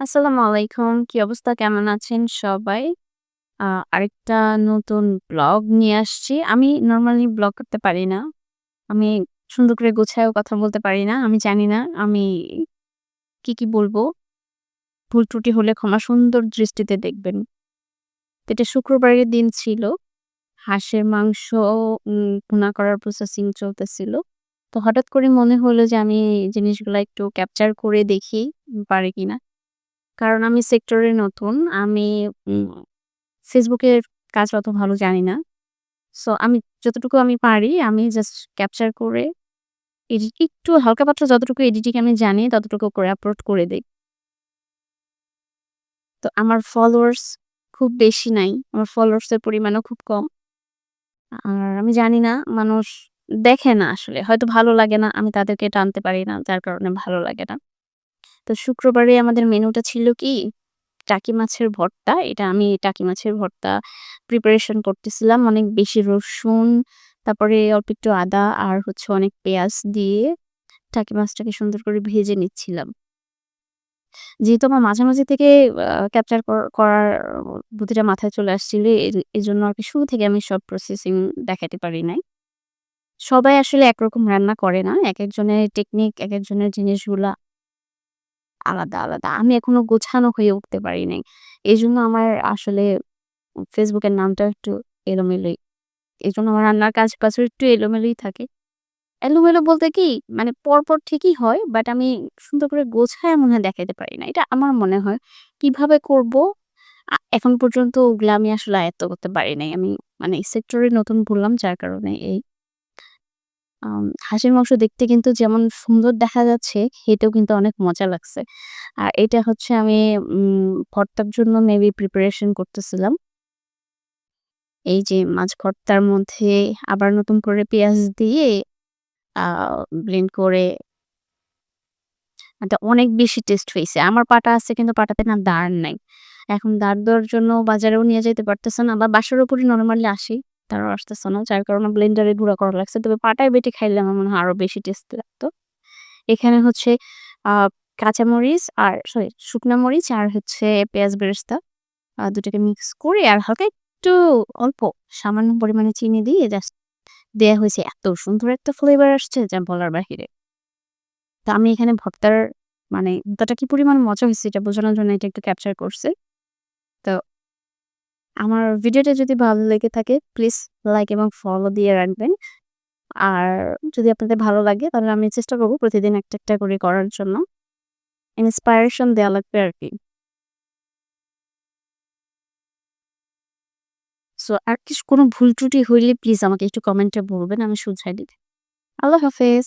আসসালামু আলাইকুম। কি অবস্থা? কেমন আছেন সবাই? আ আরেকটা নতুন ব্লগ নিয়ে আসছি। আমি নরমালি ব্লগ করতে পারি না। আমি সুন্দর করে গুছায়েও কথা বলতে পারি না। আমি জানি না আমি কি, কি বলব? ভুল ত্রুটি হলে ক্ষমা সুন্দর দৃষ্টিতে দেখবেন। এটা শুক্রবারের দিন ছিল। হাঁসের মাংস উম ভুনা করার প্রসেসিং চলতেছিল। তো হঠাৎ করে মনে হলো যে আমি জিনিসগুলা একটু ক্যাপচার করে দেখি পারি কিনা। কারণ আমি সেক্টরে নতুন। আমি ফেসবুকের কাজ অত ভালো জানি না। সো আমি যতটুকু আমি পারি, আমি জাস্ট ক্যাপচার করে এডিট একটু হালকা পাত্র যতটুকু এডিটিং আমি জানি, ততটুকু করে আপলোড করে দিই তো আমার ফলোয়ার্স খুব বেশি নাই। আমার ফলোয়ার্সের পরিমাণও খুব কম। আর আমি জানি না, মানুষ দেখে না আসলে। হয়তো ভালো লাগে না। আমি তাদেরকে টানতে পারি না। যার কারণে ভালো লাগে না। তো শুক্রবারে আমাদের মেনুটা ছিল কি? টাকি মাছের ভর্তা। এটা আমি টাকি মাছের ভর্তা প্রিপারেশন করতেছিলাম। অনেক বেশি রসুন, তারপরে অল্প একটু আদা আর হচ্ছে অনেক পেঁয়াজ দিয়ে টাকি মাছটাকে সুন্দর করে ভেজে নিচ্ছিলাম। যেহেতু আমার মাঝামাঝি থেকে ক্যাপচার করার বুদ্ধিটা মাথায় চলে আসছিল এই জন্য আর কি শুরু থেকে আমি সব প্রসেসিং দেখাতে পারি নাই। সবাই আসলে একরকম রান্না করে না। এক একজনের টেকনিক, এক একজনের জিনিসগুলা আলাদা, আলাদা। আমি এখনও গোছানো হয়ে উঠতে পারি নাই। এজন্য আমার আসলে এর নামটা একটু এলোমেলোই। এজন্য আমার রান্নার কাজ-বাজও একটু এলোমেলোই থাকে। এলোমেলো বলতে কি? মানে পরপর ঠিকই হয়। বাট আমি সুন্দর করে গোছায় মনে হয় দেখাইতে পারি না। এটা আমার মনে হয়। কীভাবে করব? এখন পর্যন্ত ওগুলা আমি আসলে আয়ত্ত করতে পারি নাই। আমি মানে সেক্টরে নতুন বললাম যার কারণে এই। হাঁসের মাংস দেখতে কিন্তু যেমন সুন্দর দেখা যাচ্ছে, খেতেও কিন্তু অনেক মজা লাগছে। আর এটা হচ্ছে আমি ভর্তার জন্য মেবি প্রিপারেশন করতেছিলাম। এই যে মাছ ভর্তার মধ্যে আবার নতুন করে পেঁয়াজ দিয়ে ব্লেন্ড করে এটা অনেক বেশি টেস্ট হয়েছে আমার পাটা আছে কিন্তু পাটাতে না দাঁড় নাই। এখন দাঁড় দেওয়ার জন্য বাজারেও নিয়ে যেতে পারতেছে না বা বাসার উপরে নরমালি আসি। তারাও আসতেছে না। যার কারণে ব্লেন্ডারে গুঁড়া করা লাগছে। তবে পাটায় বেটে খাইলে আমার মনে হয় আরও বেশি টেস্ট লাগতো। এখানে হচ্ছে কাঁচামরিচ আর, সরি, শুকনা মরিচ আর হচ্ছে পেঁয়াজ বেরেস্তা দুটাকে মিক্স করে আর হালকা একটু অল্প সামান্য পরিমাণে চিনি দিয়ে জাস্ট দেয়া হয়েছে এত সুন্দর একটা ফ্লেভার আসছে যা বলার বাহিরে। তা আমি এখানে ভর্তার মানে ভর্তাটা কি পরিমাণ মজা হইছে এটা বোঝানোর জন্য এটা একটু ক্যাপচার করছি। আমার ভিডিওটা যদি ভালো লেগে থাকে প্লিজ লাইক এবং ফলো দিয়ে রাখবেন। আর যদি আপনাদের ভালো লাগে তাহলে আমি চেষ্টা করব প্রতিদিন একটা, একটা করে করার জন্য। ইন্সপায়ারেশন দেয়া লাগবে আর কি সো আর কিছু কোনো ভুল ত্রুটি হইলে প্লিজ আমাকে একটু কমেন্টে বলবেন। আমি শুধরাই দিতে আল্লাহ হাফেজ।